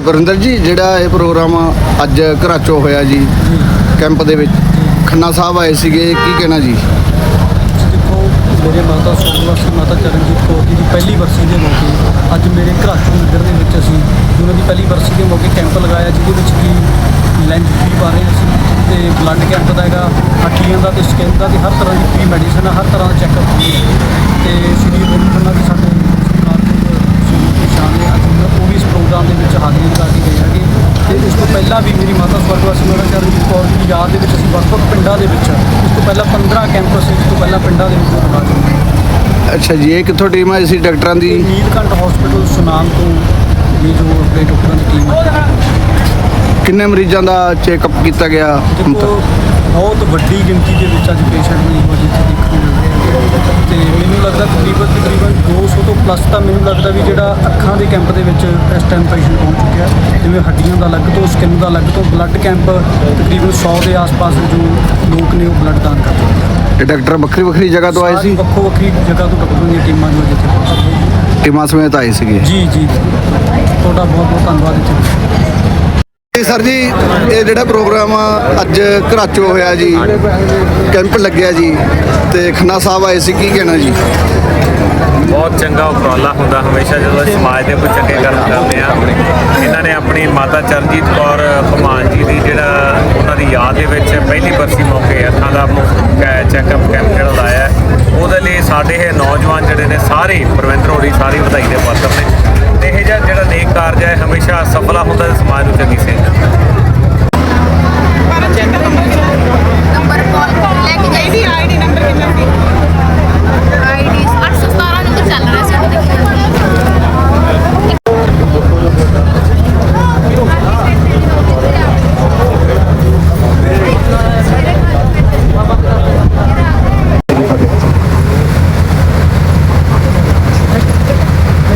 ਵਰਿੰਦਰ ਜੀ, ਜਿਹੜਾ ਇਹ ਪ੍ਰੋਗਰਾਮ ਅੱਜ ਘਰਾਚੋ ਹੋਇਆ ਜੀ, ਕੈਂਪ ਦੇ ਵਿੱਚ। ਖੰਨਾ ਸਾਹਿਬ ਆਏ ਸੀਗੇ, ਕੀ ਕਹਿਣਾ ਜੀ? ਦੇਖੋ, ਮੇਰੇ ਮਾਤਾ ਸੋਮਵਾਸੀ ਮਾਤਾ ਚਰਨਜੀਤ ਕੌਰ ਜੀ ਦੀ ਪਹਿਲੀ ਬਰਸੀ ਦੇ ਮੌਕੇ। ਅੱਜ ਮੇਰੇ ਘਰਾਚੋਂ ਨਗਰ ਦੇ ਵਿੱਚ ਅਸੀਂ ਉਹਨਾਂ ਦੀ ਪਹਿਲੀ ਬਰਸੀ ਦੇ ਮੌਕੇ ਕੈਂਪ ਲਗਾਇਆ, ਜਿਹਦੇ ਵਿੱਚ ਕੀ ਲੈਂਜ ਫ੍ਰੀ ਪਾ ਰਹੇ ਅਸੀਂ। ਤੇ ਬਲੱਡ ਕੈਂਪ ਦਾ ਹੈਗਾ, ਹੱਡੀਆਂ ਦਾ ਤੇ ਸਕਿਨ ਦਾ ਤੇ ਹਰ ਤਰ੍ਹਾਂ ਦੀ ਫ੍ਰੀ ਮੈਡੀਸਨ ਹਰ ਤਰ੍ਹਾਂ ਦਾ ਚੈੱਕ ਹੁੰਦੀ ਹੈ ਤੇ ਸ਼੍ਰੀ ਅਰਵਿੰਦ ਖੰਨਾ ਦੇ ਸਾਡੇ ਸਰਕਾਰ ਦੇ ਸ਼੍ਰੀ ਸ਼ਾਨ ਨੇ ਅੱਜ ਉਹ ਵੀ ਇਸ ਪ੍ਰੋਗਰਾਮ ਦੇ ਵਿੱਚ ਹਾਜ਼ਰੀ ਲਗਾ ਕੇ ਗਏ ਹੈਗੇ ਤੇ ਉਸ ਤੋਂ ਪਹਿਲਾਂ ਵੀ ਮੇਰੀ ਮਾਤਾ ਸਵਰਗਵਾਸੀ ਮਾਤਾ ਚਰਨਜੀਤ ਕੌਰ ਦੀ ਯਾਦ ਦੇ ਵਿੱਚ ਅਸੀਂ ਵੱਖ-ਵੱਖ ਪਿੰਡਾਂ ਦੇ ਵਿੱਚ ਉਸ ਤੋਂ ਪਹਿਲਾਂ 15 ਕੈਂਪ ਅਸੀਂ ਇਸ ਤੋਂ ਪਹਿਲਾਂ ਪਿੰਡਾਂ ਦੇ ਵਿੱਚ ਲਗਾ ਚੁੱਕੇ ਅੱਛਾ ਜੀ ਇਹ ਕਿੱਥੋਂ ਟੀਮ ਆਈ ਸੀ ਡਾਕਟਰਾਂ ਦੀ? ਨੀਲਕੰਠ ਹਸਪੀਟਲ ਸੁਨਾਮ ਤੋਂ ਇਹ ਜੋ ਆਪਣੇ ਡਾਕਟਰਾਂ ਦੀ ਟੀਮ ਕਿੰਨੇ ਮਰੀਜ਼ਾਂ ਦਾ ਚੈੱਕਅਪ ਕੀਤਾ ਗਿਆ ਹੁਣ ਤੱਕ? ਬਹੁਤ ਵੱਡੀ ਗਿਣਤੀ ਦੇ ਵਿੱਚ ਅੱਜ ਪੇਸ਼ੈਂਟ ਨਹੀਂ ਹੋ ਜਿੱਥੇ ਦੇਖਣ ਨੂੰ ਮਿਲ ਰਹੇ ਹੈਗੇ। ਤੇ ਮੈਨੂੰ ਲੱਗਦਾ ਤਕਰੀਬਨ ਤਕਰੀਬਨ 200 ਤੋਂ ਤਾਂ ਮੈਨੂੰ ਲੱਗਦਾ ਵੀ ਜਿਹੜਾ ਅੱਖਾਂ ਦੇ ਕੈਂਪ ਦੇ ਵਿੱਚ ਇਸ ਟਾਈਮ ਪੇਸ਼ੈਂਟ ਪਹੁੰਚ ਚੁੱਕਿਆ ਜਿਵੇਂ ਹੱਡੀਆਂ ਦਾ ਅਲੱਗ ਤੋਂ ਸਕਿਨ ਦਾ ਅਲੱਗ ਤੋਂ ਬਲੱਡ ਕੈਂਪ ਤਕਰੀਬਨ 100 ਦੇ ਆਸ-ਪਾਸ ਜੋ ਲੋਕ ਨੇ ਉਹ ਬਲੱਡ ਦਾਨ ਕਰ ਚੁੱਕੇ ਇਹ ਡਾਕਟਰ ਵੱਖਰੀ ਵੱਖਰੀ ਜਗ੍ਹਾ ਤੋਂ ਆਏ ਸੀ? ਵੱਖੋ ਵੱਖਰੀ ਜਗ੍ਹਾ ਤੋਂ ਡਾਕਟਰਾਂ ਦੀਆਂ ਟੀਮਾਂ ਜੋ ਜਿੱਥੇ ਪਹੁੰਚ ਚੁੱਕੀਆਂ ਟੀਮਾਂ ਸਮੇਤ ਆਏ ਸੀਗੇ? ਜੀ ਜੀ। ਤੁਹਾਡਾ ਬਹੁਤ ਬਹੁਤ ਧੰਨਵਾਦ ਇੱਥੇ। ਜੀ ਸਰ ਜੀ ਇਹ ਜਿਹੜਾ ਪ੍ਰੋਗਰਾਮ ਆ ਅੱਜ ਘਰਾਚੋ ਹੋਇਆ ਜੀ ਕੈਂਪ ਲੱਗਿਆ ਜੀ ਤੇ ਖੰਨਾ ਸਾਹਿਬ ਆਏ ਸੀ ਕੀ ਕਹਿਣਾ ਜੀ? ਬਹੁਤ ਚੰਗਾ ਉਪਰਾਲਾ ਹੁੰਦਾ ਹਮੇਸ਼ਾ ਜਦੋਂ ਅਸੀਂ ਸਮਾਜ ਦੇ ਕੋਈ ਚੰਗੇ ਕੰਮ ਕਰਦੇ ਆ ਇਹਨਾਂ ਨੇ ਆਪਣੀ ਮਾਤਾ ਚਰਨਜੀਤ ਕੌਰ ਭਮਾਨ ਜੀ ਦੀ ਜਿਹੜਾ ਉਹਨਾਂ ਦੀ ਯਾਦ ਦੇ ਵਿੱਚ ਪਹਿਲੀ ਬਰਸੀ ਮੌਕੇ ਅੱਖਾਂ ਦਾ ਚੈੱਕਅਪ ਕੈਂਪ ਜਿਹੜਾ ਲਾਇਆ ਉਹਦੇ ਲਈ ਸਾਡੇ ਇਹ ਨੌਜਵਾਨ ਜਿਹੜੇ ਨੇ ਸਾਰੇ ਪ੍ਰਵਿੰਦਰ ਹੋਰੀ ਸਾਰੀ ਵਧਾਈ ਦੇ ਪਾਤਰ ਨੇ। ਤੇ ਇਹ ਜਿਹਾ ਜਿਹੜਾ ਨੇਕ ਕਾਰਜ ਹੈ, ਹਮੇਸ਼ਾ ਸਫਲਾ ਹੁੰਦਾ ਤੇ ਸਮਾਜ ਨੂੰ ਚੰਗੀ ਸੇਧ ਨੰਬਰ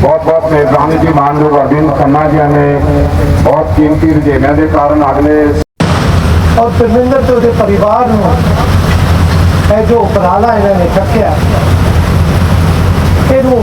ਬਹੁਤ ਬਹੁਤ ਮਿਹਰਬਾਨੀ ਜੀ ਮਾਨਯੋਗ ਅਰਵਿੰਦ ਖੰਨਾ ਜੀ ਨੇ ਬਹੁਤ ਕੀਮਤੀ ਰੁਝੇਵਿਆਂ ਦੇ ਕਾਰਨ ਅਗਲੇ ਔਰ ਪਰਮਿੰਦਰ ਤੇ ਉਹਦੇ ਪਰਿਵਾਰ ਨੂੰ ਇਹ ਜੋ ਉਪਰਾਲਾ ਇਹਨਾਂ ਨੇ ਚੱਕਿਆ, ਇਹਨੂੰ